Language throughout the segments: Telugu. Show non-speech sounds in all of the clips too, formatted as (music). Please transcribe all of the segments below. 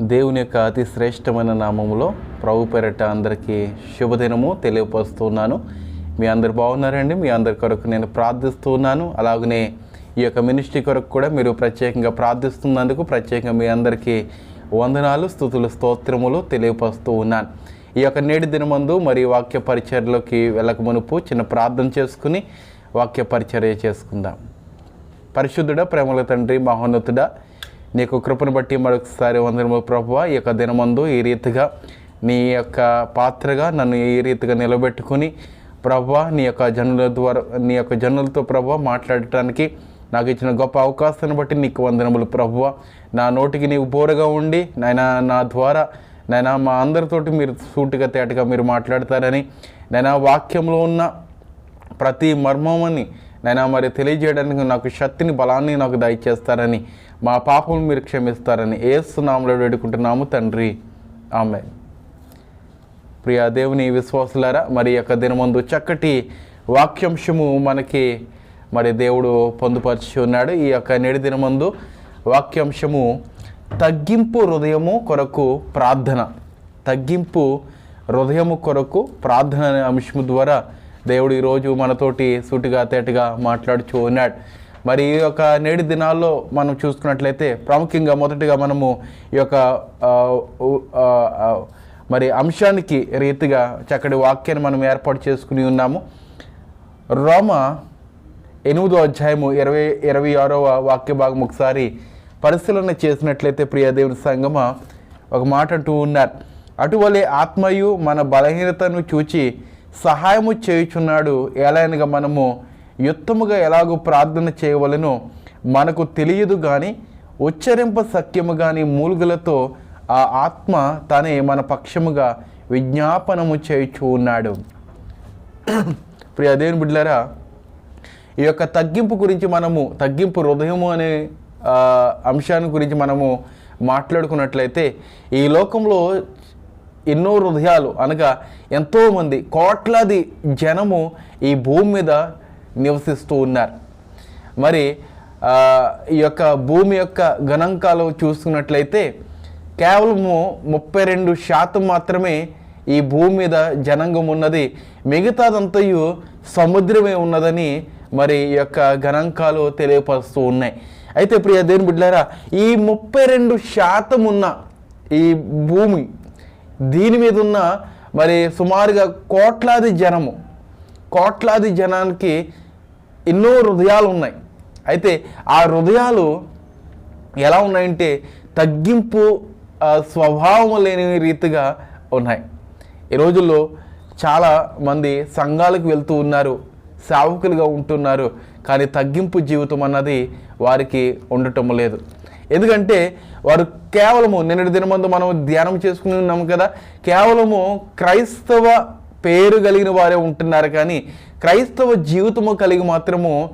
దేవుని యొక్క అతి శ్రేష్టమైన నామములో ప్రభు పేరట అందరికీ శుభదినము తెలియపరుస్తున్నాను. మీ అందరు బాగున్నారండి? మీ అందరి కొరకు నేను ప్రార్థిస్తూ ఉన్నాను. అలాగనే ఈ యొక్క మినిస్ట్రీ కొరకు కూడా మీరు ప్రత్యేకంగా ప్రార్థిస్తున్నందుకు ప్రత్యేకంగా మీ అందరికీ వందనాలు స్థుతులు స్తోత్రములు తెలియపరుస్తూ ఉన్నాను. ఈ యొక్క నేటి దినమందు మరి వాక్య పరిచర్లోకి వెళ్ళక మునుపు చిన్న ప్రార్థన చేసుకుని వాక్య పరిచర్య చేసుకుందాం. పరిశుద్ధుడ ప్రేమల తండ్రి మహోన్నతుడా నీకు కృపను బట్టి మరొకసారి వందనము ప్రభువ. ఈ యొక్క దినమందు ఈ రీతిగా నీ యొక్క పాత్రగా నన్ను ఈ రీతిగా నిలబెట్టుకుని ప్రభా నీ యొక్క జనుల ద్వారా నీ యొక్క జనులతో ప్రభువ మాట్లాడటానికి నాకు ఇచ్చిన గొప్ప అవకాశాన్ని బట్టి నీకు వందనములు ప్రభువ. నా నోటికి నీవు బోరగా ఉండి నాయన నా ద్వారా నాయన మా అందరితోటి మీరు సూటిగా తేటగా మీరు మాట్లాడతారని నాయన వాక్యంలో ఉన్న ప్రతి మర్మమని నైనా మరి తెలియజేయడానికి నాకు శక్తిని బలాన్ని నాకు దయచేస్తారని మా పాపం మీరు క్షమిస్తారని ఏస్తున్నాములో వేడుకుంటున్నాము తండ్రి. ఆమె ప్రియా దేవుని విశ్వాసులారా మరి యొక్క దినమందు చక్కటి వాక్యాంశము మనకి మరి దేవుడు పొందుపరిచి ఉన్నాడు. ఈ యొక్క నేడు దినమందు వాక్యాంశము తగ్గింపు హృదయము కొరకు ప్రార్థన. తగ్గింపు హృదయము కొరకు ప్రార్థన అనే అంశము ద్వారా దేవుడు ఈరోజు మనతోటి సూటిగా తేటగా మాట్లాడుచూ ఉన్నాడు. మరి ఈ యొక్క నేటి దినాల్లో మనం చూసుకున్నట్లయితే ప్రాముఖ్యంగా మొదటిగా మనము ఈ యొక్క మరి అంశానికి రీతిగా చక్కటి వాక్యాన్ని మనం ఏర్పాటు చేసుకుని ఉన్నాము. రోమ ఎనిమిదో అధ్యాయము ఇరవై ఇరవై ఆరవ వాక్య భాగం ఒకసారి పరిశీలన చేసినట్లయితే ప్రియ దేవుని సంగమ ఒక మాట అంటూ ఉన్నారు. అటువలే ఆత్మయు మన బలహీనతను చూచి సహాయము చేయుచున్నాడు. ఎలాగనగా మనము యుత్తముగా ఎలాగో ప్రార్థన చేయవలెనో? మనకు తెలియదు కానీ ఉచ్చరింప సఖ్యము కానీ మూలుగులతో ఆ ఆత్మ తనే మన పక్షముగా విజ్ఞాపనము చేయుచు ఉన్నాడు. ప్రియ దేవుని బిడ్డలారా ఈ యొక్క తగ్గింపు గురించి మనము తగ్గింపు హృదయము అనే అంశాన్ని గురించి మనము మాట్లాడుకున్నట్లయితే ఈ లోకంలో ఎన్నో హృదయాలు అనగా ఎంతోమంది కోట్లాది జనము ఈ భూమి మీద నివసిస్తూ ఉన్నారు. మరి ఈ యొక్క భూమి యొక్క గణాంకాలు చూసుకున్నట్లయితే కేవలము ముప్పై రెండు శాతం మాత్రమే ఈ భూమి మీద జనాంగం ఉన్నది. మిగతాదంతయు సముద్రమే ఉన్నదని మరి ఈ యొక్క గణాంకాలు తెలియపరుస్తూ ఉన్నాయి. అయితే ఇప్పుడు దేని బిడ్డారా ఈ ముప్పై రెండు శాతం ఉన్న ఈ భూమి దీని మీద ఉన్న మరి సుమారుగా కోట్లాది జనము కోట్లాది జనానికి ఎన్నో హృదయాలు ఉన్నాయి. అయితే ఆ హృదయాలు ఎలా ఉన్నాయంటే తగ్గింపు స్వభావం లేని రీతిగా ఉన్నాయి. ఈ రోజుల్లో చాలా మంది సంఘాలకు వెళ్తూ ఉన్నారు సేవకులుగా ఉంటున్నారు కానీ తగ్గింపు జీవితం అన్నది వారికి ఉండటం లేదు. ఎందుకంటే వారు కేవలము నిన్నటి దినమందు మనం ధ్యానం చేసుకుని ఉన్నాము కదా కేవలము క్రైస్తవ పేరు కలిగిన వారే ఉంటున్నారు కానీ క్రైస్తవ జీవితము కలిగి మాత్రము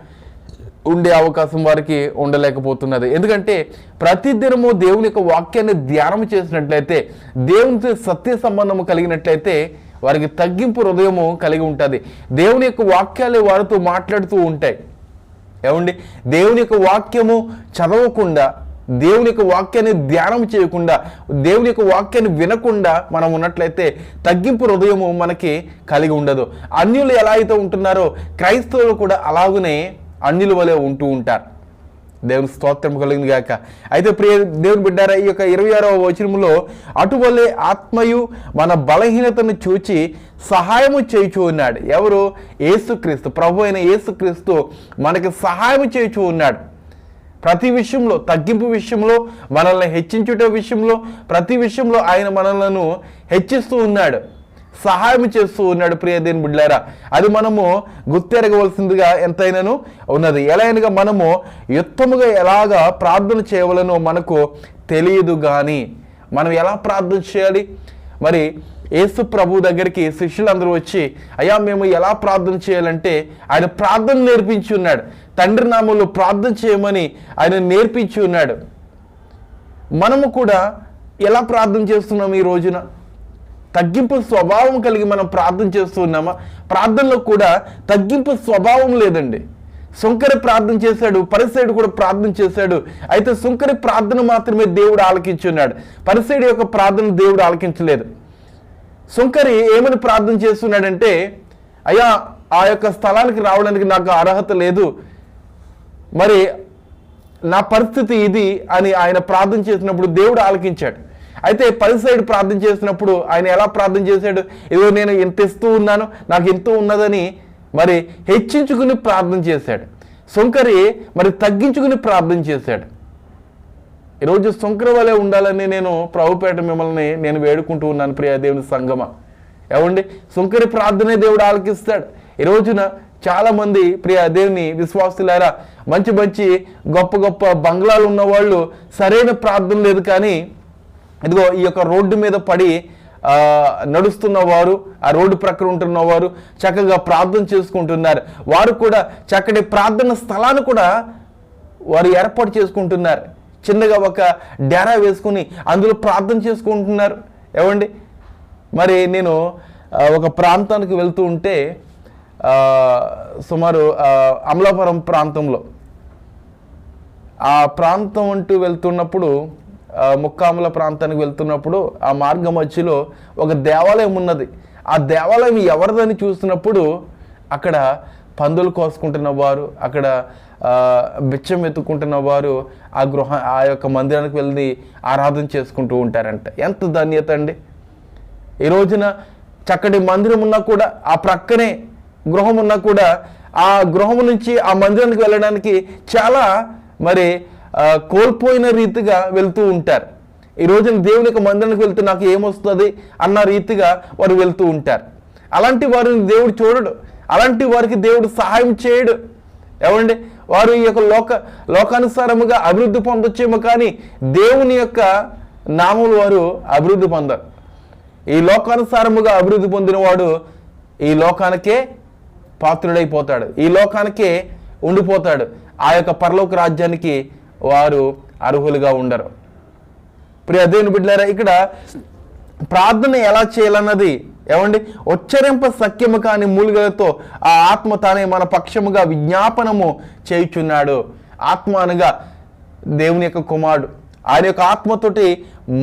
ఉండే అవకాశం వారికి ఉండలేకపోతున్నది. ఎందుకంటే ప్రతిదినము దేవుని యొక్క వాక్యాన్ని ధ్యానం చేసినట్లయితే దేవునితో సత్య సంబంధము కలిగినట్లయితే వారికి తగ్గింపు హృదయము కలిగి ఉంటుంది. దేవుని యొక్క వాక్యాలు వారితో మాట్లాడుతూ ఉంటాయి. ఏమండి? దేవుని యొక్క వాక్యము చదవకుండా దేవుని యొక్క వాక్యాన్ని ధ్యానం చేయకుండా దేవుని యొక్క వాక్యాన్ని వినకుండా మనం ఉన్నట్లయితే తగ్గింపు హృదయము మనకి కలిగి ఉండదు. అన్యులు ఎలా అయితే ఉంటున్నారో క్రైస్తవులు కూడా అలాగనే అన్యుల వలె ఉంటూ ఉంటారు. దేవుని స్తోత్రం కలిగింది గాక. అయితే ప్రియ దేవుని బిడ్డారా ఈ యొక్క ఇరవై ఆరవ వచనంలో అటువలే ఆత్మయు మన బలహీనతను చూచి సహాయము చేయుచు ఉన్నాడు. ఎవరు? ఏసుక్రీస్తు ప్రభు అయిన ఏసుక్రీస్తు మనకి సహాయం చేయుచు ఉన్నాడు. ప్రతి విషయంలో తగ్గింపు విషయంలో మనల్ని హెచ్చించుట విషయంలో ప్రతి విషయంలో ఆయన మనలను హెచ్చిస్తూ ఉన్నాడు. సహాయం చేస్తూ ఉన్నాడు ప్రియదేని బిడ్లారా అది మనము గుర్తెరగవలసిందిగా ఎంతైనాను ఉన్నది. ఎలా అయినగా మనము యుత్తముగా ఎలాగా ప్రార్థన చేయవలనో మనకు తెలియదు కానీ మనం ఎలా ప్రార్థన చేయాలి? మరి యేసు ప్రభు దగ్గరికి శిష్యులందరూ వచ్చి అయ్యా మేము ఎలా ప్రార్థన చేయాలంటే ఆయన ప్రార్థన నేర్పించి ఉన్నాడు. తండ్రి నామంలో ప్రార్థన చేయమని ఆయన నేర్పించి ఉన్నాడు. మనము కూడా ఎలా ప్రార్థన చేస్తున్నాం ఈ రోజున? తగ్గింపు స్వభావం కలిగి మనం ప్రార్థన చేస్తున్నామా ప్రార్థనలో కూడా తగ్గింపు స్వభావం లేదండి. సుంకరి ప్రార్థన చేశాడు పరిసైడు కూడా ప్రార్థన చేశాడు. అయితే సుంకరి ప్రార్థన మాత్రమే దేవుడు ఆలకించున్నాడు పరిసైడు యొక్క ప్రార్థన దేవుడు ఆలకించలేదు. సుంకరి ఏమని ప్రార్థన చేస్తున్నాడంటే అయ్యా ఆ యొక్క స్థలానికి రావడానికి నాకు అర్హత లేదు. మరి నా పరిస్థితి ఇది అని ఆయన ప్రార్థన చేసినప్పుడు దేవుడు ఆలకించాడు. అయితే పరిసైడ్ ప్రార్థన చేసినప్పుడు ఆయన ఎలా ప్రార్థన చేశాడు? ఏదో నేను ఎంత ఇస్తూ ఉన్నాను నాకు ఎంతో ఉన్నదని మరి హెచ్చించుకుని ప్రార్థన చేశాడు. సొంకరి మరి తగ్గించుకుని ప్రార్థన చేశాడు. ఈరోజు సుంకర వలె ఉండాలని నేను ప్రభుపేట మిమ్మల్ని నేను వేడుకుంటూ ఉన్నాను ప్రియాదేవుని సంగమ. ఏమండి? సుంకరి ప్రార్థనే దేవుడు ఆలకిస్తాడు. ఈ రోజున చాలామంది ప్రియ దేవుని విశ్వాసులారా మంచి మంచి గొప్ప గొప్ప బంగ్లాలు ఉన్న వాళ్ళు సరైన ప్రార్థన లేదు కానీ ఇదిగో ఈ యొక్క రోడ్డు మీద పడి నడుస్తున్నవారు నడుస్తున్న వారు ఆ రోడ్డు ప్రక్కన ఉంటున్నవారు చక్కగా ప్రార్థన చేసుకుంటున్నారు. వారు కూడా చక్కటి ప్రార్థన స్థలాన్ని కూడా వారు ఏర్పాటు చేసుకుంటున్నారు. చిన్నగా ఒక డేరా వేసుకుని అందులో ప్రార్థన చేసుకుంటున్నారు. ఏమండి? మరి నేను ఒక ప్రాంతానికి వెళ్తూ ఉంటే సుమారు అమలాపురం ప్రాంతంలో ఆ ప్రాంతం అంటూ వెళ్తున్నప్పుడు ముక్కాముల ప్రాంతానికి వెళ్తున్నప్పుడు ఆ మార్గ మధ్యలో ఒక దేవాలయం ఉన్నది. ఆ దేవాలయం ఎవరిదని చూస్తున్నప్పుడు అక్కడ పందులు కోసుకుంటున్న వారు అక్కడ బిచ్చం ఎత్తుకుంటున్న వారు ఆ గృహ ఆ యొక్క మందిరానికి వెళ్ళి ఆరాధన చేసుకుంటూ ఉంటారంట. ఎంత ధన్యత అండి. ఈ రోజున చక్కటి మందిరం ఉన్నా కూడా ఆ ప్రక్కనే గృహం ఉన్నా కూడా ఆ గృహం నుంచి ఆ మందిరానికి వెళ్ళడానికి చాలా మరి కోల్పోయిన రీతిగా వెళ్తూ ఉంటారు. ఈ రోజున దేవుని యొక్క మందిరానికి వెళ్తే నాకు ఏమొస్తుంది అన్న రీతిగా వారు వెళ్తూ ఉంటారు. అలాంటి వారిని దేవుడు చూడడు. అలాంటి వారికి దేవుడు సహాయం చేయడు. ఏమండి? వారు ఈ యొక్క లోక లోకానుసారముగా అభివృద్ధి పొందొచ్చేమో కానీ దేవుని యొక్క నామములు వారు అభివృద్ధి పొందరు. ఈ లోకానుసారముగా అభివృద్ధి పొందినవాడు ఈ లోకానికే పాత్రుడైపోతాడు. ఈ లోకానికే ఉండిపోతాడు. ఆ యొక్క పరలోక రాజ్యానికి వారు అర్హులుగా ఉండరు. ప్రియ దేవుని బిడ్డారా ఇక్కడ ప్రార్థన ఎలా చేయాలన్నది ఏమండి? ఉచ్చరింప సఖ్యము కాని మూలికలతో ఆ ఆత్మ తానే మన పక్షముగా విజ్ఞాపనము చేయుచున్నాడు. ఆత్మ అనగా దేవుని యొక్క కుమారుడు. ఆయన యొక్క ఆత్మతోటి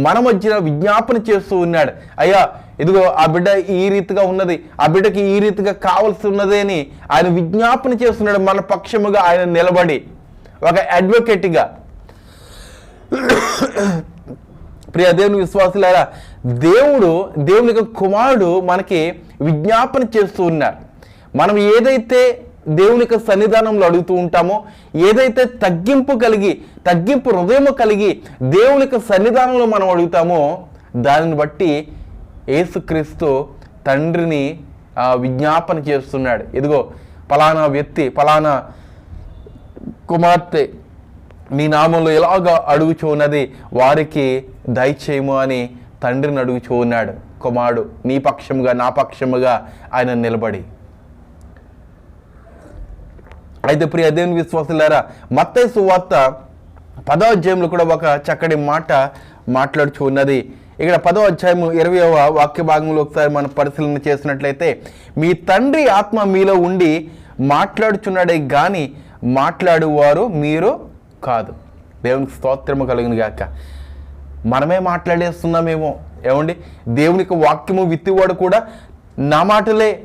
మన మధ్యన విజ్ఞాపన చేస్తూ ఉన్నాడు. అయ్యా ఇదిగో ఆ బిడ్డ ఈ రీతిగా ఉన్నది ఆ బిడ్డకి ఈ రీతిగా కావాల్సి ఉన్నది అని ఆయన విజ్ఞాపన చేస్తున్నాడు. మన పక్షముగా ఆయన నిలబడి ఒక అడ్వకేట్గా ప్రియ దేవుని విశ్వాసులారా దేవుడు దేవుని యొక్క కుమారుడు మనకి విజ్ఞాపన చేస్తూ ఉన్నారు. మనం ఏదైతే దేవుని యొక్క సన్నిధానంలో అడుగుతూ ఉంటామో ఏదైతే తగ్గింపు కలిగి తగ్గింపు హృదయము కలిగి దేవుని యొక్క సన్నిధానంలో మనం అడుగుతామో దానిని బట్టి యేసుక్రీస్తు తండ్రిని విజ్ఞాపన చేస్తున్నాడు. ఇదిగో పలానా వ్యక్తి పలానా కుమార్తె నీ నామంలో ఎలాగ అడుగుచూ ఉన్నది వారికి దయచేయము అని తండ్రిని అడుగుచూ ఉన్నాడు కుమారుడు నీ పక్షముగా నా పక్షముగా ఆయన నిలబడి. అయితే ప్రియ దేవుని విశ్వాసులారా మత్తయి సువార్త పదో అధ్యాయంలో కూడా ఒక చక్కటి మాట మాట్లాడుచు ఉన్నది. ఇక్కడ పదో అధ్యాయము ఇరవయవ వాక్య భాగంలో ఒకసారి మనం పరిశీలన చేసినట్లయితే మీ తండ్రి ఆత్మ మీలో ఉండి మాట్లాడుచున్నాడే కానీ మాట్లాడువారు మీరు కాదు. దేవునికి స్తోత్రము కలిగిన గాక. మనమే మాట్లాడేస్తున్నామేమో. ఏమండి? దేవునికి వాక్యము విత్తివాడు కూడా నా మాటలే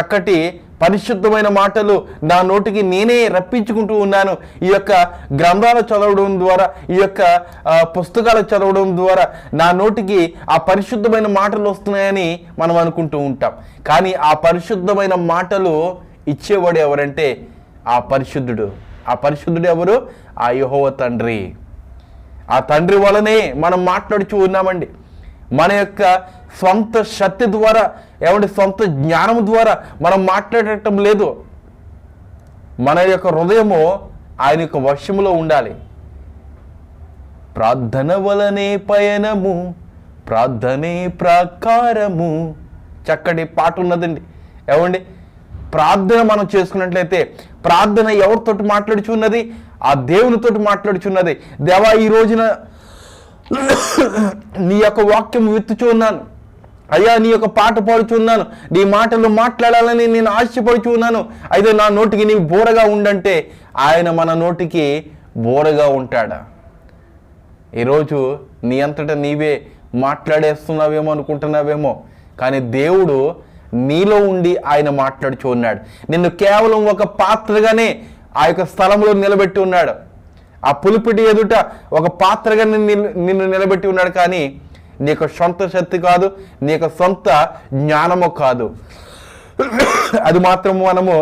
చక్కటి పరిశుద్ధమైన మాటలు నా నోటికి నేనే రప్పించుకుంటూ ఉన్నాను. ఈ యొక్క గ్రంథాలు చదవడం ద్వారా ఈ యొక్క పుస్తకాలు చదవడం ద్వారా నా నోటికి ఆ పరిశుద్ధమైన మాటలు వస్తున్నాయని మనం అనుకుంటూ ఉంటాం. కానీ ఆ పరిశుద్ధమైన మాటలు ఇచ్చేవాడు ఎవరంటే ఆ పరిశుద్ధుడు. ఆ పరిశుద్ధుడు ఎవరు? ఆ యెహోవా తండ్రి. ఆ తండ్రి వలనే మనం మాట్లాడుచూ ఉన్నామండి. మన యొక్క సొంత శక్తి ద్వారా ఏమంటే సొంత జ్ఞానం ద్వారా మనం మాట్లాడటం లేదు. మన యొక్క హృదయము ఆయన యొక్క వశములో ఉండాలి. ప్రార్థన వలనే పయనము ప్రార్థనే ప్రాకారము. చక్కటి పాట ఉన్నదండి. ఏమండి ప్రార్థన మనం చేసుకున్నట్లయితే ప్రార్థన ఎవరితోటి మాట్లాడుచున్నది ఆ దేవునితోటి మాట్లాడుచున్నది. దేవా ఈ రోజున నీ యొక్క వాక్యం విత్తుచూ అయ్యా నీ యొక్క పాట పాడుచున్నాను నీ మాటలు మాట్లాడాలని నేను ఆశపడుచున్నాను అయితే నా నోటికి నీవు బోరగా ఉండంటే ఆయన మన నోటికి బోరగా ఉంటాడా? ఈరోజు నీ అంతటా నీవే మాట్లాడేస్తున్నావేమో అనుకుంటున్నావేమో. కానీ దేవుడు నీలో ఉండి ఆయన మాట్లాడుచూ ఉన్నాడు. నిన్ను కేవలం ఒక పాత్రగానే ఆ యొక్క స్థలంలో నిలబెట్టి ఉన్నాడు. ఆ పులిపిటి ఎదుట ఒక పాత్రగా నిన్ను నిన్ను నిలబెట్టి ఉన్నాడు కానీ నీ యొక్క సొంత శక్తి కాదు నీ యొక్క సొంత జ్ఞానము కాదు. అది మాత్రం మనము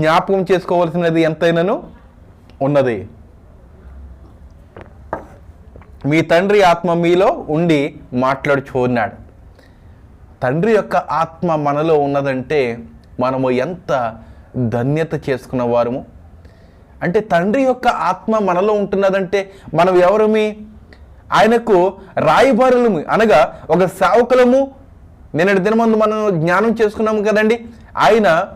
జ్ఞాపకం చేసుకోవాల్సినది ఎంతైనాను? ఉన్నది. మీ తండ్రి ఆత్మ మీలో ఉండి మాట్లాడుచూ ఉన్నాడు. తండ్రి యొక్క ఆత్మ మనలో ఉన్నదంటే మనము ఎంత ధన్యత చేసుకున్న వారము అంటే తండ్రి యొక్క ఆత్మ మనలో ఉంటున్నదంటే మనం ఎవరమి? ఆయనకు రాయబారులము. అనగా ఒక సేవకులము. నిన్నటి దినమందు మనం జ్ఞానం చేసుకున్నాము కదండి. ఆయన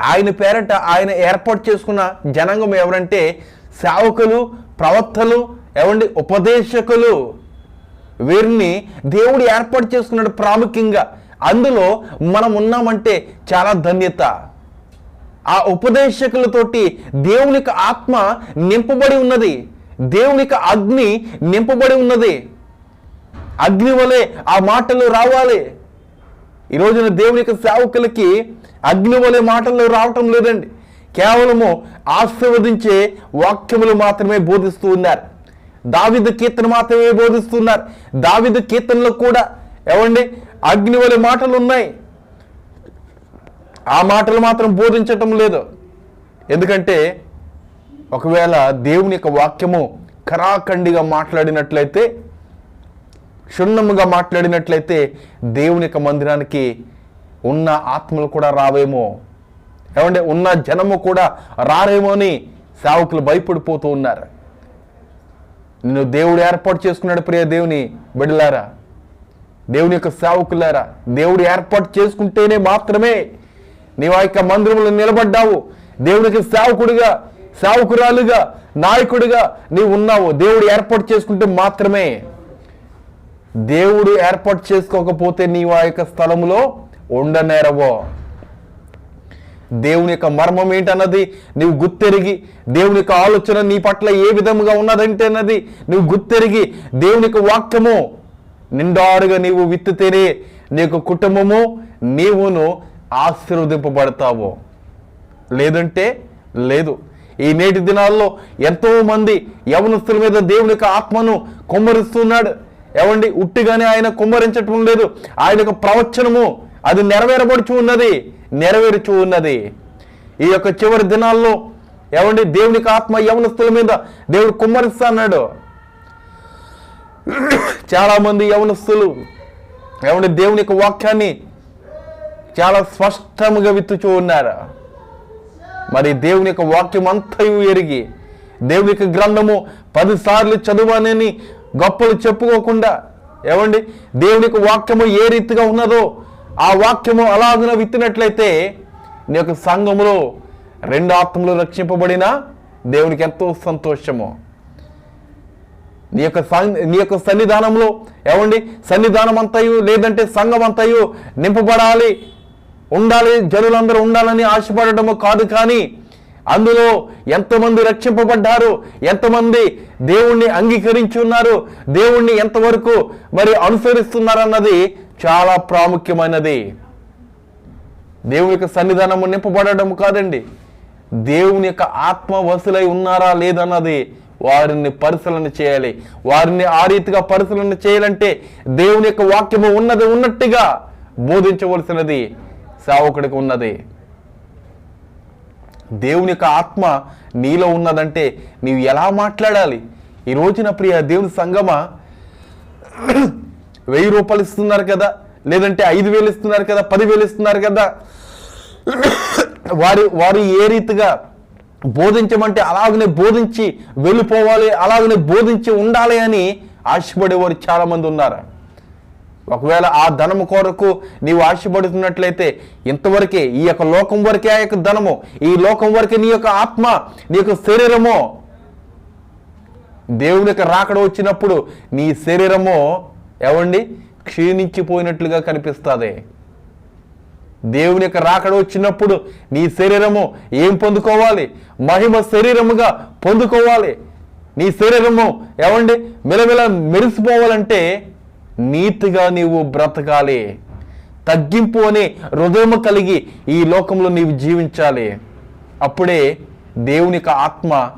ఆయన పేరట ఆయన ఏర్పాటు చేసుకున్న జనాంగం ఎవరంటే సేవకులు ప్రవక్తలు ఏమండి? ఉపదేశకులు. వీరిని దేవుడు ఏర్పాటు చేసుకున్నాడు ప్రాముఖ్యంగా. అందులో మనం ఉన్నామంటే చాలా ధన్యత. ఆ ఉపదేశకులతోటి దేవునికి ఆత్మ నింపబడి ఉన్నది. దేవునికి అగ్ని నింపబడి ఉన్నది. అగ్ని వలె ఆ మాటలు రావాలి. ఈ రోజున దేవునికి సేవకులకి అగ్ని వలె మాటలు రావటం లేదండి. కేవలము ఆశీర్వదించే వాక్యములు మాత్రమే బోధిస్తూ ఉన్నారు. దావిద కీర్తన మాత్రమే బోధిస్తున్నారు. దావిద కీర్తనలో కూడా ఏమండి? అగ్ని వలె మాటలు ఉన్నాయి ఆ మాటలు మాత్రం బోధించటం లేదు. ఎందుకంటే ఒకవేళ దేవుని యొక్క వాక్యము కరాఖండిగా మాట్లాడినట్లయితే క్షుణ్ణముగా మాట్లాడినట్లయితే దేవుని యొక్క మందిరానికి ఉన్న ఆత్మలు కూడా రావేమో. ఏమంటే ఉన్న జనము కూడా రారేమో అని సేవకులు భయపడిపోతూ ఉన్నారు. నిన్ను దేవుడు ఏర్పాటు చేసుకున్నాడు ప్రియ దేవుని బిడలారా దేవుని యొక్క సేవకులారా దేవుడు ఏర్పాటు చేసుకుంటేనే మాత్రమే నీవు ఆ యొక్క మందిరంలో నిలబడ్డావు. దేవునికి సేవకుడిగా సేవకురాలుగా నాయకుడిగా నీవు ఉన్నావు. దేవుడు ఏర్పాటు చేసుకుంటే మాత్రమే. దేవుడు ఏర్పాటు చేసుకోకపోతే నీవు ఆ యొక్క స్థలములో ఉండనేరవో. దేవుని యొక్క మర్మం ఏంటన్నది? నువ్వు గుర్తెరిగి దేవుని యొక్క ఆలోచన నీ పట్ల ఏ విధముగా ఉన్నదంటే అన్నది నువ్వు గుర్తెరిగి దేవుని యొక్క వాక్యము నిండారుగా నీవు విత్తితేనే నీ యొక్క కుటుంబము నీవును ఆశీర్వదింపబడతావు? లేదంటే లేదు. ఈ నేటి దినాల్లో ఎంతోమంది యవనస్తుల మీద దేవుని యొక్క ఆత్మను కుమ్మరిస్తున్నాడు. ఏమండి ఉట్టిగానే ఆయన కుమ్మరించటం లేదు. ఆయన యొక్క ప్రవచనము అది నెరవేరబడుచు ఉన్నది నెరవేరుచు ఉన్నది. ఈ యొక్క చివరి దినాల్లో ఏమండి దేవునికి ఆత్మ యవనస్తుల మీద దేవుడు కుమ్మరిస్తా అన్నాడు చాలామంది యవనస్తులు ఏమండి దేవుని యొక్క వాక్యాన్ని చాలా స్పష్టముగా విత్తుచూ ఉన్నారు. మరి దేవుని యొక్క వాక్యం అంతయు ఎరిగి దేవుని యొక్క గ్రంథము పదిసార్లు చదువనని గొప్పలు చెప్పుకోకుండా ఏమండి? దేవుని యొక్క వాక్యము ఏ రీతిగా ఉన్నదో ఆ వాక్యము అలాగున విత్తినట్లయితే నీ యొక్క సంఘములో రెండు ఆత్మలు రక్షింపబడిన దేవునికి ఎంతో సంతోషము. నీ యొక్క సం- నీ యొక్క సన్నిధానంలో ఏమండి? సన్నిధానం అంతయు లేదంటే సంఘం అంతయు నింపబడాలి ఉండాలి జనులందరూ ఉండాలని ఆశపడటము కాదు కానీ అందులో ఎంతమంది రక్షింపబడ్డారు ఎంతమంది దేవుణ్ణి అంగీకరించి ఉన్నారు దేవుణ్ణి ఎంతవరకు మరి అనుసరిస్తున్నారన్నది చాలా ప్రాముఖ్యమైనది. దేవుని యొక్క సన్నిధానము నింపబడడం కాదండి. దేవుని యొక్క ఆత్మ వసులై ఉన్నారా లేదన్నది వారిని పరిశీలన చేయాలి. వారిని ఆ రీతిగా పరిశీలన చేయాలంటే దేవుని యొక్క వాక్యము ఉన్నది ఉన్నట్టుగా బోధించవలసినది. సేవకుడికి ఉన్నది దేవుని యొక్క ఆత్మ నీలో ఉన్నదంటే నీవు ఎలా మాట్లాడాలి? ఈ రోజున ప్రియ దేవుని సంగమా? (clears throat) వెయ్యి రూపాయలు ఇస్తున్నారు కదా? లేదంటే ఐదు వేలు ఇస్తున్నారు కదా? పదివేలు ఇస్తున్నారు కదా? (clears throat) వారు వారు ఏ రీతిగా బోధించమంటే అలాగనే బోధించి వెళ్ళిపోవాలి అలాగనే బోధించి ఉండాలి అని ఆశపడేవారు చాలామంది ఉన్నారు. ఒకవేళ ఆ ధనము కొరకు నీవు ఆశపడుతున్నట్లయితే ఇంతవరకే ఈ యొక్క లోకం వరకే ఆ యొక్క ధనము ఈ లోకం వరకే నీ యొక్క ఆత్మ నీ యొక్క శరీరము. దేవుని యొక్క రాకడ వచ్చినప్పుడు నీ శరీరము ఏమండి? క్షీణించిపోయినట్లుగా కనిపిస్తుంది. దేవుని యొక్క రాకడ వచ్చినప్పుడు నీ శరీరము ఏం పొందుకోవాలి? మహిమ శరీరముగా పొందుకోవాలి. నీ శరీరము ఏమండి? మెలమెల మెరిసిపోవాలంటే నీతిగా నీవు బ్రతకాలి. తగ్గింపు అనే హృదయము కలిగి ఈ లోకంలో నీవు జీవించాలి. అప్పుడే దేవుని యొక్క ఆత్మ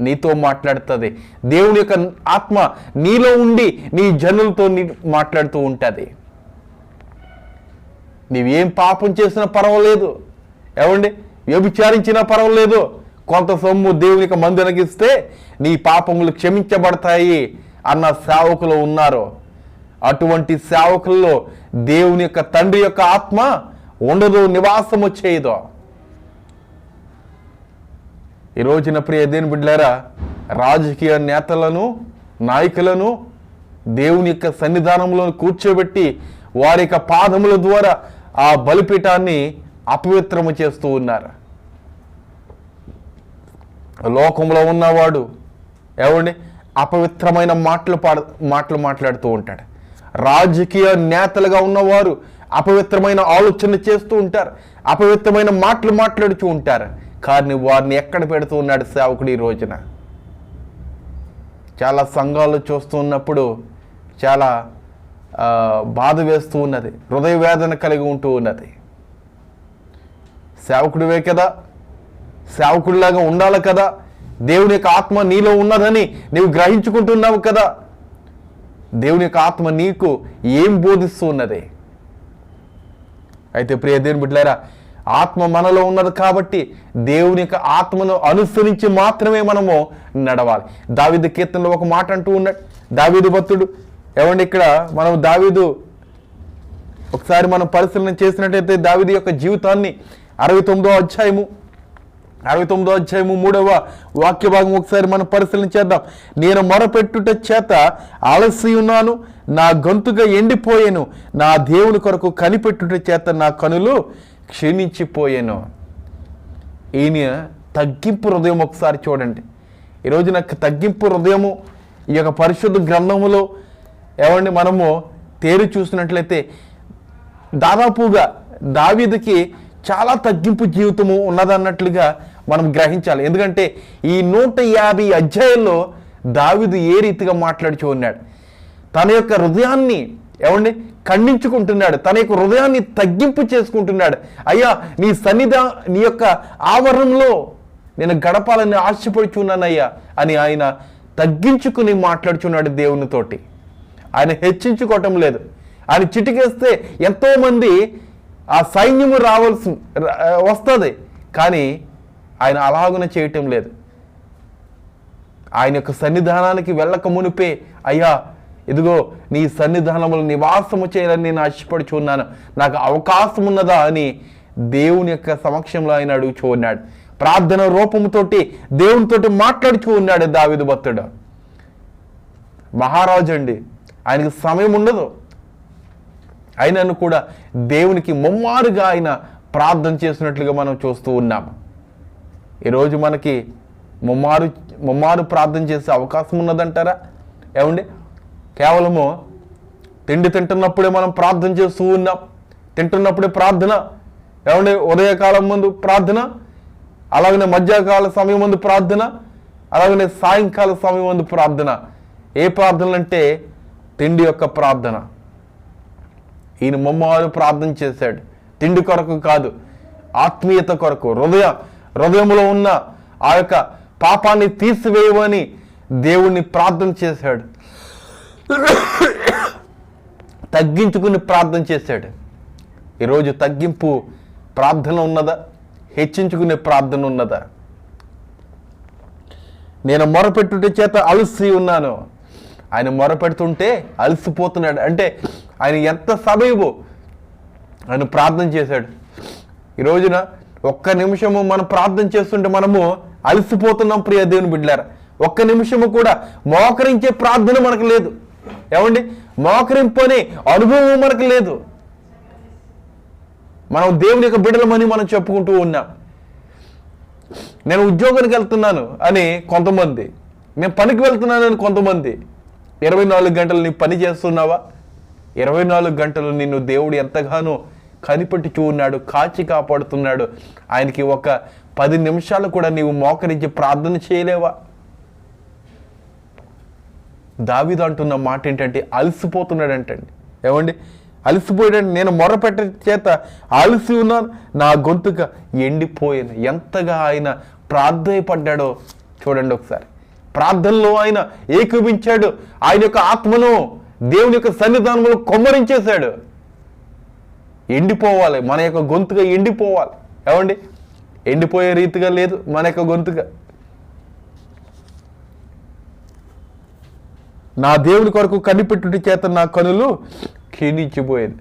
నీతో మాట్లాడుతుంది. దేవుని యొక్క ఆత్మ నీలో ఉండి నీ జనులతో నీ మాట్లాడుతూ ఉంటుంది. నీవేం పాపం చేసినా పర్వాలేదు. ఏమండి? వ్యభిచారించినా పర్వాలేదు. కొంత సొమ్ము దేవునికి మందునకిస్తే నీ పాపములు క్షమించబడతాయి అన్న సేవకులు ఉన్నారు. అటువంటి సేవకుల్లో దేవుని యొక్క తండ్రి యొక్క ఆత్మ ఉండదు నివాసము చేయదు. ఈ రోజున ప్రియ దేని బిడ్డలారా రాజకీయ నేతలను నాయకులను దేవుని యొక్క సన్నిధానంలో కూర్చోబెట్టి వారి యొక్క పాదముల ద్వారా ఆ బలిపీఠాన్ని అపవిత్రము చేస్తూ ఉన్నారు. లోకంలో ఉన్నవాడు ఏమండి అపవిత్రమైన మాటలు పాడు మాటలు మాట్లాడుతూ ఉంటాడు. రాజకీయ నేతలుగా ఉన్నవారు అపవిత్రమైన ఆలోచన చేస్తూ ఉంటారు అపవిత్రమైన మాటలు మాట్లాడుతూ ఉంటారు. కానీ వారిని ఎక్కడ పెడుతూ ఉన్నాడు సేవకుడు ఈ రోజున? చాలా సంఘాలు చూస్తూ ఉన్నప్పుడు చాలా బాధ వేస్తూ ఉన్నది హృదయ వేదన కలిగి ఉంటూ ఉన్నది. సేవకుడివే కదా? సేవకుడిలాగా ఉండాలి కదా? దేవుని యొక్క ఆత్మ నీలో ఉన్నదని నీవు గ్రహించుకుంటున్నావు కదా? దేవుని యొక్క ఆత్మ నీకు ఏం బోధిస్తూ ఉన్నది అయితే ప్రియ దేవుని బిడ్డలారా ఆత్మ మనలో ఉన్నది కాబట్టి దేవుని యొక్క ఆత్మను అనుసరించి మాత్రమే మనము నడవాలి. దావిదు కీర్తనలో ఒక మాట అంటూ ఉన్నాడు. దావీదు భక్తుడు ఏమండి ఇక్కడ మనం దావీదు ఒకసారి మనం పరిశీలన చేసినట్టయితే దావిది యొక్క జీవితాన్ని అరవై తొమ్మిదో అధ్యాయము అరవై తొమ్మిదో అధ్యాయము మూడవ వాక్య భాగం ఒకసారి మనం పరిశీలన చేద్దాం. నేను మొరపెట్టుట చేత ఆలసి ఉన్నాను నా గొంతుగా ఎండిపోయాను నా దేవుని కొరకు కనిపెట్టుట చేత నా కనులు క్షీణించిపోయాను. ఈయన తగ్గింపు హృదయం ఒకసారి చూడండి. ఈరోజు నాకు తగ్గింపు హృదయము ఈ యొక్క పరిశుద్ధ గ్రంథములో ఏమండి మనము తేరి చూసినట్లయితే దాదాపుగా దావీదికి చాలా తగ్గింపు జీవితము ఉన్నదన్నట్లుగా మనం గ్రహించాలి. ఎందుకంటే ఈ నూట యాభై అధ్యాయంలో దావిదు ఏ రీతిగా మాట్లాడుచూ ఉన్నాడు? తన యొక్క హృదయాన్ని ఏమండి? ఖండించుకుంటున్నాడు. తన యొక్క హృదయాన్ని తగ్గింపు చేసుకుంటున్నాడు. అయ్యా నీ సన్నిధ నీ యొక్క ఆవరణంలో నేను గడపాలని ఆశపడుచున్నానయ్యా అని ఆయన తగ్గించుకుని మాట్లాడుచున్నాడు దేవునితోటి ఆయన హెచ్చించుకోవటం లేదు. ఆయన చిటికేస్తే ఎంతోమంది ఆ సైన్యము రావాల్సి వస్తుంది. కానీ ఆయన అలాగున చేయటం లేదు. ఆయన యొక్క సన్నిధానానికి వెళ్ళక మునిపే అయ్యా ఇదిగో నీ సన్నిధానములు నివాసము చేయాలని నేను ఆశపడుచున్నాను నాకు అవకాశం ఉన్నదా అని దేవుని యొక్క సమక్షంలో ఆయన అడుగుచూ ఉన్నాడు. ప్రార్థన రూపముతోటి దేవునితోటి మాట్లాడుచూ ఉన్నాడు దావిదు భక్తుడు. మహారాజు అండి ఆయనకి సమయం ఉండదు. అయినను కూడా దేవునికి ముమ్మారుగా ఆయన ప్రార్థన చేసినట్లుగా మనం చూస్తూ ఉన్నాం ఈరోజు మనకి ముమ్మారు ముమ్మారు ప్రార్థన చేసే అవకాశం ఉన్నదంటారా? ఏమండి? కేవలము తిండి తింటున్నప్పుడే మనం ప్రార్థన చేస్తూ ఉన్నాం. తింటున్నప్పుడే ప్రార్థన ఏమండి? ఉదయకాలం ముందు ప్రార్థన అలాగనే మధ్యాహ్నకాల సమయం ముందు ప్రార్థన అలాగనే సాయంకాల సమయం ముందు ప్రార్థన. ఏ ప్రార్థనలు అంటే తిండి యొక్క ప్రార్థన. ఈయన ముమ్మారు ప్రార్థన చేశాడు. తిండి కొరకు కాదు ఆత్మీయత కొరకు హృదయ హృదయంలో ఉన్న ఆ యొక్క పాపాన్ని తీసివేయమని దేవుణ్ణి ప్రార్థన చేశాడు. తగ్గించుకుని ప్రార్థన చేశాడు. ఈరోజు తగ్గింపు ప్రార్థన ఉన్నదా? హెచ్చించుకునే ప్రార్థన ఉన్నదా? నేను మొరపెట్టుట చేత అలసి ఉన్నాను. ఆయన మొరపెడుతుంటే అలసిపోతున్నాడు. అంటే ఆయన ఎంత సమయమో ఆయన ప్రార్థన చేశాడు. ఈ రోజున ఒక్క నిమిషము మనం ప్రార్థన చేస్తుంటే మనము అలసిపోతున్నాం ప్రియ దేవుని బిడ్డలారా. ఒక్క నిమిషము కూడా మోకరించే ప్రార్థన మనకు లేదు. ఏమండి? మోకరింపని అనుభవం మనకు లేదు. మనం దేవుని యొక్క బిడ్డలమని మనం చెప్పుకుంటూ ఉన్నాం. నేను ఉద్యోగానికి వెళ్తున్నాను అని కొంతమంది నేను పనికి వెళ్తున్నాను అని కొంతమంది ఇరవై నాలుగు గంటలు నీ పని చేస్తున్నావా? ఇరవై నాలుగు గంటలు నిన్ను దేవుడు ఎంతగానో కనిపెట్టి చూన్నాడు కాచి కాపాడుతున్నాడు. ఆయనకి ఒక పది నిమిషాలు కూడా నీవు మోకరించి ప్రార్థన చేయలేవా? దావిదు అంటున్న మాట ఏంటంటే అలసిపోతున్నాడంటండి. ఏమండి? అలసిపోయాడండి. నేను మొరపెట్ట చేత అలసి ఉన్నాను. నా గొంతుక ఎండిపోయాను ఎంతగా ఆయన ప్రార్థయపడ్డాడో చూడండి ఒకసారి. ప్రార్థనలో ఆయన ఏకీభించాడు. ఆయన యొక్క ఆత్మను దేవుని యొక్క సన్నిధానంలో కొమ్మరించేశాడు. ఎండిపోవాలి మన యొక్క గొంతుగా ఎండిపోవాలి. ఏమండి? ఎండిపోయే రీతిగా లేదు మన యొక్క గొంతుగా. నా దేవుని కొరకు కనిపెట్టుటి చేత నా కనులు క్షీణించిపోయేది.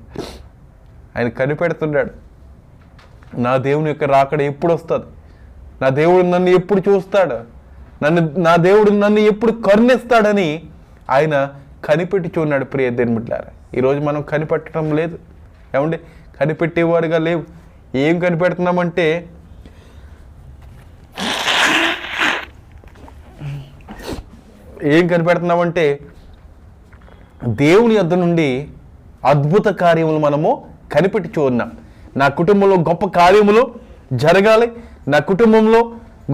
ఆయన కనిపెడుతున్నాడు నా దేవుని యొక్క రాకడ ఎప్పుడు వస్తుంది నా దేవుడు నన్ను ఎప్పుడు చూస్తాడు? నన్ను నా దేవుడు నన్ను ఎప్పుడు కరుణిస్తాడని ఆయన కనిపెట్టి చూన్నాడు ప్రియ దేనిమిట్లారా ఈరోజు మనం కనిపెట్టడం లేదు. ఏమండి? కనిపెట్టేవారుగా లేవు. ఏం కనిపెడుతున్నామంటే ఏం కనిపెడుతున్నామంటే దేవుని యొద్ద నుండి అద్భుత కార్యములు మనము కనిపెట్టి చూన్నాం నా కుటుంబంలో గొప్ప కార్యములు జరగాలి. నా కుటుంబంలో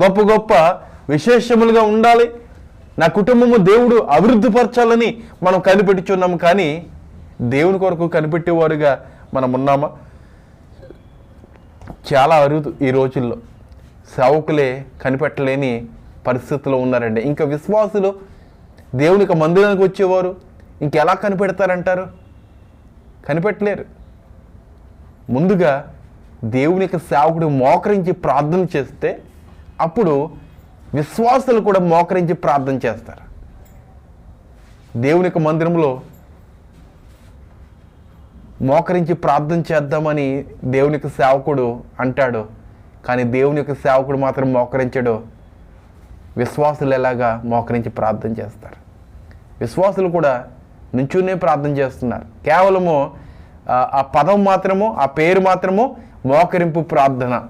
గొప్ప గొప్ప విశేషములుగా ఉండాలి. నా కుటుంబము దేవుడు అభివృద్ధిపరచాలని మనం కనిపెట్టుచున్నాము. కానీ దేవుని కొరకు కనిపెట్టేవారుగా మనం ఉన్నామా చాలా అరుదు ఈ రోజుల్లో. సేవకులే కనిపెట్టలేని పరిస్థితిలో ఉన్నారండి. ఇంకా విశ్వాసులు దేవునికి మందిరానికి వచ్చేవారు ఇంకెలా కనిపెడతారంటారు? కనిపెట్టలేరు. ముందుగా దేవునికి సేవకుడు మోకరించి ప్రార్థన చేస్తే అప్పుడు విశ్వాసులు కూడా మోకరించి ప్రార్థన చేస్తారు. దేవుని మందిరంలో మోకరించి ప్రార్థన చేద్దామని దేవుని యొక్క సేవకుడు అంటాడు. కానీ దేవుని యొక్క సేవకుడు మాత్రం మోకరించడు. విశ్వాసులు ఎలాగా మోకరించి ప్రార్థన చేస్తారు? విశ్వాసులు కూడా నుంచునే ప్రార్థన చేస్తున్నారు. కేవలము ఆ, పదం మాత్రము ఆ పేరు మాత్రము మోకరింపు ప్రార్థన.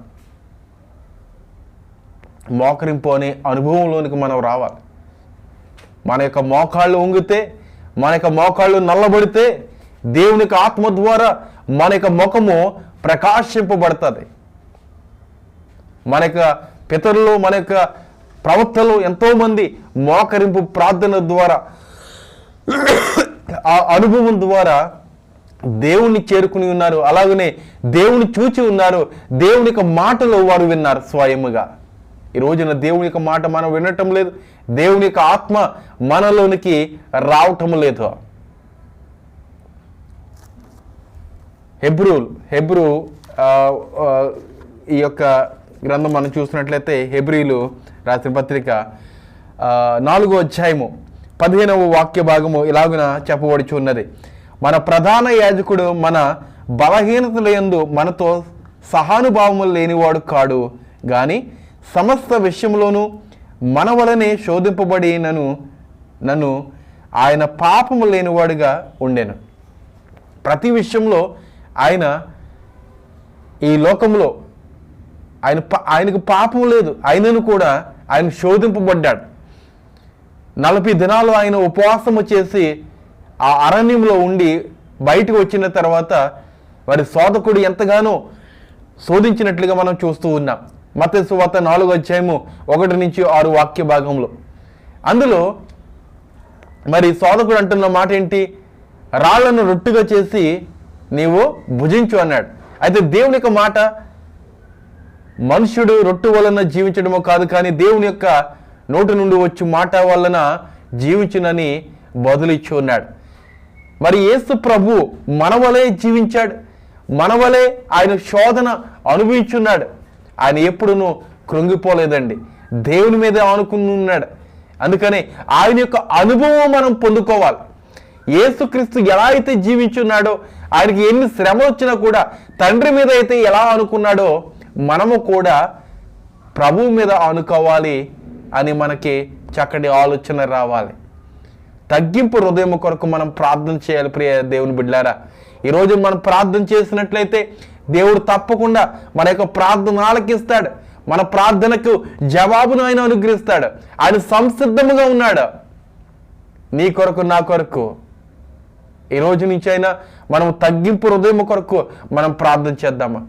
మోకరింపు అనే అనుభవంలోనికి మనం రావాలి. మన యొక్క మోకాళ్ళు వంగితే మన యొక్క మోకాళ్ళు నల్లబడితే దేవుని యొక్క ఆత్మ ద్వారా మన యొక్క ముఖము ప్రకాశింపబడుతుంది. మన యొక్క పితరులు మన యొక్క ప్రవక్తలు ఎంతోమంది మోకరింపు ప్రార్థన ద్వారా ఆ అనుభవం ద్వారా దేవుణ్ణి చేరుకుని ఉన్నారు. అలాగనే దేవుని చూచి ఉన్నారు. దేవుని యొక్క మాటలు వారు విన్నారు స్వయముగా ఈ రోజున దేవుని యొక్క మాట మనం వినటం లేదు. దేవుని యొక్క ఆత్మ మనలోనికి రావటం లేదు. హెబ్రూ హెబ్రూ ఈ యొక్క గ్రంథం మనం చూసినట్లయితే హెబ్రీలు రాసిన పత్రిక నాలుగో అధ్యాయము పదిహేనవ వాక్య భాగము ఇలాగున చెప్పబడుచు ఉన్నది. మన ప్రధాన యాజకుడు మన బలహీనతల యందు మనతో సహానుభావములు లేనివాడు కాడు కానీ సమస్త విషయంలోనూ మన వలనే శోధింపబడి నన్ను నన్ను ఆయన పాపము లేనివాడుగా ఉండెను. ప్రతి విషయంలో ఆయన ఈ లోకంలో ఆయన ఆయనకు పాపం లేదు. ఆయనను కూడా ఆయన శోధింపబడ్డాడు. నలభై దినాలు ఆయన ఉపవాసము చేసి ఆ అరణ్యంలో ఉండి బయటకు వచ్చిన తర్వాత వారి శోధకుడు ఎంతగానో శోధించినట్లుగా మనం చూస్తూ ఉన్నాం. మత సువాత నాలుగు అధ్యాయము ఒకటి నుంచి ఆరు వాక్య భాగంలో. అందులో మరి శోధకుడు అంటున్న మాట ఏంటి? రాళ్ళను రొట్టుగా చేసి నీవు భుజించు అన్నాడు. అయితే దేవుని యొక్క మాట మనుష్యుడు రొట్టు వలన జీవించడమో కాదు కానీ దేవుని యొక్క నోటి నుండి వచ్చి మాట వలన జీవించునని బదులిచ్చి ఉన్నాడు మరి ఏసు ప్రభు మనవలే జీవించాడు. మనవలే ఆయన శోధన అనుభవించున్నాడు. ఆయన ఎప్పుడునూ కృంగిపోలేదండి. దేవుని మీద ఆనుకుని ఉన్నాడు. ఆయన యొక్క అనుభవం మనం పొందుకోవాలి. ఏసుక్రీస్తు ఎలా అయితే జీవించున్నాడో ఆయనకి ఎన్ని శ్రమలు వచ్చినా కూడా తండ్రి మీద అయితే ఎలా అనుకున్నాడో మనము కూడా ప్రభువు మీద అనుకోవాలి అని మనకి చక్కటి ఆలోచన రావాలి. తగ్గింపు హృదయం కొరకు మనం ప్రార్థన చేయాలి ప్రియ దేవుని బిడ్డారా ఈరోజు మనం ప్రార్థన చేసినట్లయితే దేవుడు తప్పకుండా మన యొక్క ప్రార్థన ఆలకిస్తాడు. మన ప్రార్థనకు జవాబును ఆయన అనుగ్రహిస్తాడు. ఆయన సంసిద్ధముగా ఉన్నాడు. నీ కొరకు నా కొరకు ఈ రోజు నుంచి అయినా మనం తగ్గింపు హృదయం కొరకు మనం ప్రార్థన చేద్దామా?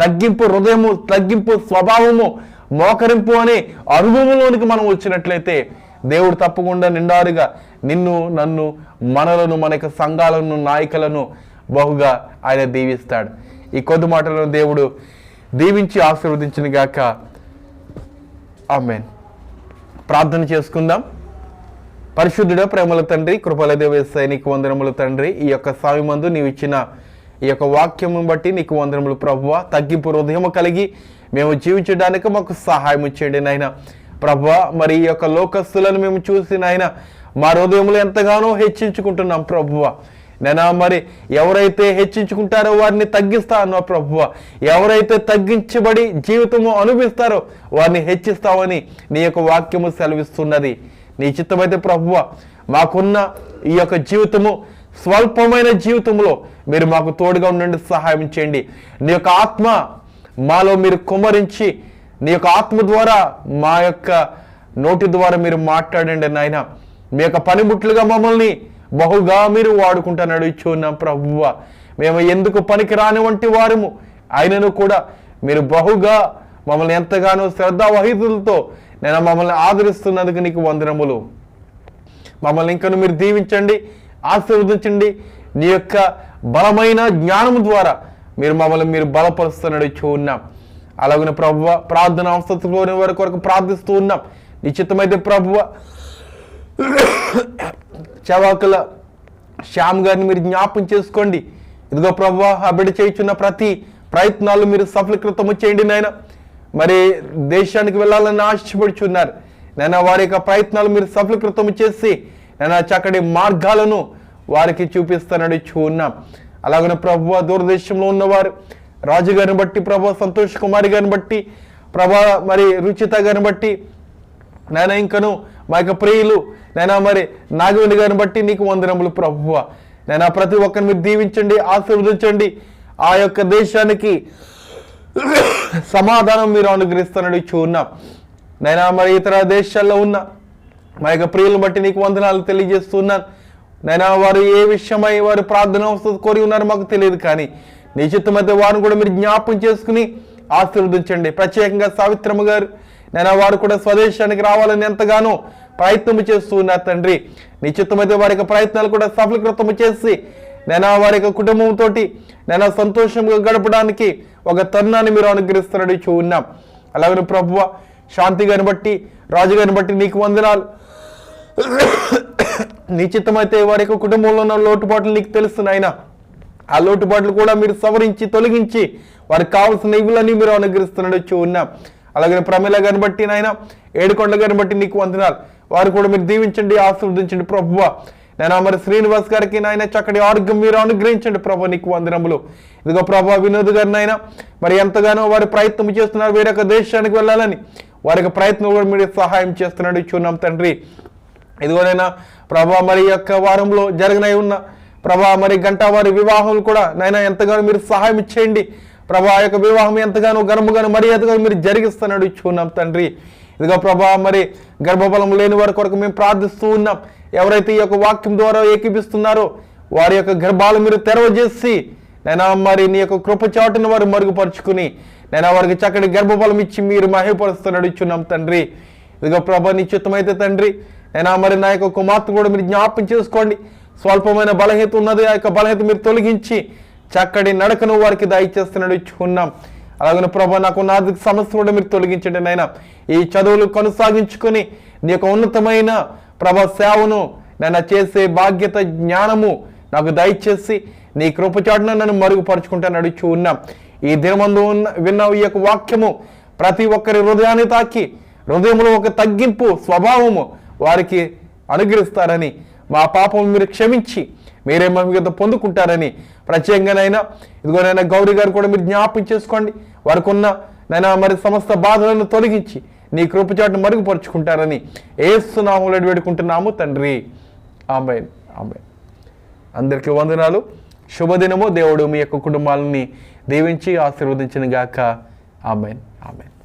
తగ్గింపు హృదయము తగ్గింపు స్వభావము మోకరింపు అనే అనుభవంలోనికి మనం వచ్చినట్లయితే దేవుడు తప్పకుండా నిండారుగా నిన్ను నన్ను మనలను మన యొక్క సంఘాలను నాయకులను బహుగా ఆయన దీవిస్తాడు. ఈ కొద్ది మాటలను దేవుడు దీవించి ఆశీర్వదించిన గాక. ఆమెన్. ప్రార్థన చేసుకుందాం. పరిశుద్ధుడ ప్రేమల తండ్రి కృపల దేవేశ నీకు వందనములు తండ్రి. ఈ యొక్క సామి మందు నీవు ఇచ్చిన ఈ యొక్క వాక్యము బట్టి నీకు వందనములు ప్రభువ. తగ్గింపు హృదయము కలిగి మేము జీవించడానికి మాకు సహాయం చేయండి నాయన. ప్రభువ మరి ఈ యొక్క లోకస్తులను మేము చూసి నాయన మా హృదయములు ఎంతగానో హెచ్చించుకుంటున్నాం ప్రభువ. నేనా మరి ఎవరైతే హెచ్చించుకుంటారో వారిని తగ్గిస్తా అన్న ప్రభువ. ఎవరైతే తగ్గించబడి జీవితము అనుభవిస్తారో వారిని హెచ్చిస్తావని నీ యొక్క వాక్యము సెలవిస్తున్నది. నీ చిత్తమైతే ప్రభువ మాకున్న ఈ యొక్క జీవితము స్వల్పమైన జీవితంలో మీరు మాకు తోడుగా ఉండండి సహాయం చేయండి. నీ యొక్క ఆత్మ మాలో మీరు కుమరించి నీ యొక్క ఆత్మ ద్వారా మా యొక్క నోటి ద్వారా మీరు మాట్లాడండి నాయన. మీ యొక్క పనిముట్లుగా మమ్మల్ని బహుగా మీరు వాడుకుంటా నడుచు ఉన్నాం ప్రభువ. మేము ఎందుకు పనికి రాని వంటి వారము? ఆయనను కూడా మీరు బహుగా మమ్మల్ని ఎంతగానో శ్రద్ధా వహితులతో నేను మమ్మల్ని ఆదరిస్తున్నందుకు నీకు వందనములు. మమ్మల్ని ఇంకను మీరు దీవించండి ఆశీర్వదించండి. నీ యొక్క బలమైన జ్ఞానం ద్వారా మీరు మమ్మల్ని మీరు బలపరుస్తున్నట్టు ఉన్నాం. అలాగనే ప్రభువ ప్రార్థన అవసరంలోని వరకు వరకు ప్రార్థిస్తూ ఉన్నాం. నిశ్చితమైతే ప్రభువ చవాకుల శ్యామ్ గారిని మీరు జ్ఞాపం చేసుకోండి. ఇదిగో ప్రభు ఆ బిడ్డ చేయుచున్న ప్రతి ప్రయత్నాలు మీరు సఫలీకృతము చేయండి నాయన. మరి దేశానికి వెళ్ళాలని ఆశపడుచున్నారు. నేను వారి యొక్క ప్రయత్నాలు మీరు సఫలీకృతం చేసి నేను చక్కటి మార్గాలను వారికి చూపిస్తానని చూన్నాం అలాగనే ప్రభు దూరదేశంలో ఉన్నవారు రాజు గారిని బట్టి ప్రభా సంతోష్ కుమారి గారిని బట్టి ప్రభా మరి రుచిత గారిని బట్టి నాయన ఇంకను మా యొక్క ప్రియులు నైనా మరి నాగవేణి గారిని బట్టి నీకు వందనములు ప్రభువ నైనా ప్రతి ఒక్కరిని మీరు దీవించండి ఆశీర్వదించండి. ఆ యొక్క దేశానికి సమాధానం మీరు అనుగ్రహిస్తానని చూన్నాం. నైనా మరి ఇతర దేశాల్లో ఉన్న మా యొక్క ప్రియులను బట్టి నీకు వందనాలు తెలియజేస్తున్నాను నైనా వారు ఏ విషయమై వారు ప్రార్థన అవసరం కోరి ఉన్నారో మాకు తెలియదు కానీ నిశ్చితమైతే వారిని కూడా మీరు జ్ఞాపం చేసుకుని ఆశీర్వదించండి. ప్రత్యేకంగా సావిత్రమ్మ గారు నేను వారు కూడా స్వదేశానికి రావాలని ఎంతగానో ప్రయత్నం చేస్తూ ఉన్నారు తండ్రి నిశ్చితమైతే వారి యొక్క ప్రయత్నాలు కూడా సఫలీకృతం చేసి నేను వారి యొక్క కుటుంబంతో నేను సంతోషంగా గడపడానికి ఒక తరుణాన్ని మీరు అనుగ్రహిస్తున్నాడు ఇచ్చి ఉన్నాం. అలాగే ప్రభువ శాంతి గారిని బట్టి రాజు గారిని బట్టి నీకు వందనాలు. నిశ్చితమైతే వారి యొక్క కుటుంబంలో ఉన్న లోటుపాట్లు నీకు తెలుస్తున్నాయినా ఆ లోటుపాట్లు కూడా మీరు సవరించి తొలగించి వారికి కావాల్సిన ఇవులన్నీ మీరు అనుగ్రహిస్తున్నట్టు ఉన్నాం. అలాగే ప్రమిళ గారిని బట్టి నాయన ఏడుకొండ గారిని బట్టి నీకు వందనాలు. వారు కూడా మీరు దీవించండి ఆశీర్వదించండి ప్రభువ. నేను మరి శ్రీనివాస్ గారికి నాయన చక్కటి ఆరోగ్యం మీరు అనుగ్రహించండి ప్రభు నీకు వందనములు. ఇదిగో ప్రభు వినోద్ గారి నాయన మరి ఎంతగానో వారు ప్రయత్నం చేస్తున్నారు వేరొక దేశానికి వెళ్ళాలని. వారి యొక్క ప్రయత్నం కూడా మీరు సహాయం చేస్తున్నాడు చూన్నాం తండ్రి. ఇదిగోనైనా ప్రభా మరి యొక్క వారంలో జరగనై ఉన్న ప్రభా మరి గంట వారి వివాహం కూడా నైనా ఎంతగానో మీరు సహాయం చేయండి. ప్రభా యొక్క వివాహం ఎంతగానో గర్భగానో మర్యాదగా మీరు జరిగిస్తున్నాడు చూన్నాం తండ్రి. ఇదిగో ప్రభా మరి గర్భఫలం లేని వారి కొరకు మేము ప్రార్థిస్తూ ఉన్నాం. ఎవరైతే ఈ యొక్క వాక్యం ద్వారా ఏకీపిస్తున్నారో వారి యొక్క గర్భాలు మీరు తెరవజేసి నైనా మరి నీ యొక్క కృపచాటును వారు మరుగుపరుచుకుని నైనా వారికి చక్కటి గర్భఫలం ఇచ్చి మీరు మహిపరుస్తూ నడుచున్నాం తండ్రి. ఇదిగో ప్రభా నిశ్చితమైతే తండ్రి అయినా మరి నా యొక్క కుమార్తె కూడా మీరు జ్ఞాపం చేసుకోండి. స్వల్పమైన బలహీత ఉన్నది ఆ యొక్క బలహీత మీరు తొలగించి చక్కటి నడకను వారికి దయచేస్తున్నాడు ఇచ్చుకున్నాం అలాగే ప్రభా నాకు ఉన్న ఆర్థిక సమస్య కూడా మీరు తొలగించండి నాయన. ఈ చదువులు కొనసాగించుకొని నీ యొక్క ఉన్నతమైన ప్రభా సేవను నన్ను చేసే బాధ్యత జ్ఞానము నాకు దయచేసి నీ కృపచాటున నన్ను మరుగుపరుచుకుంటా నడుచు ఉన్నాం ఈ దినమందు ఉన్న విన్న ఈ యొక్క వాక్యము ప్రతి ఒక్కరి హృదయాన్ని తాకి హృదయంలో ఒక తగ్గింపు స్వభావము వారికి అనుగ్రహిస్తారని మా పాపం మీరు క్షమించి మీరే మా మీద పొందుకుంటారని ప్రత్యేకంగానైనా ఇదిగోనైనా గౌరీ గారు కూడా మీరు జ్ఞాపం చేసుకోండి. వారికి ఉన్న నైనా మరి సమస్త బాధలను తొలగించి నీ కృపచాటును మరుగుపరుచుకుంటారని ఏస్తున్నాములు వేడుకుంటున్నాము తండ్రి. ఆమె ఆమె అందరికీ వందనాలు. శుభదినము. దేవుడు మీ యొక్క కుటుంబాలని దీవించి ఆశీర్వదించిన గాక. ఆమెన్. ఆమెన్.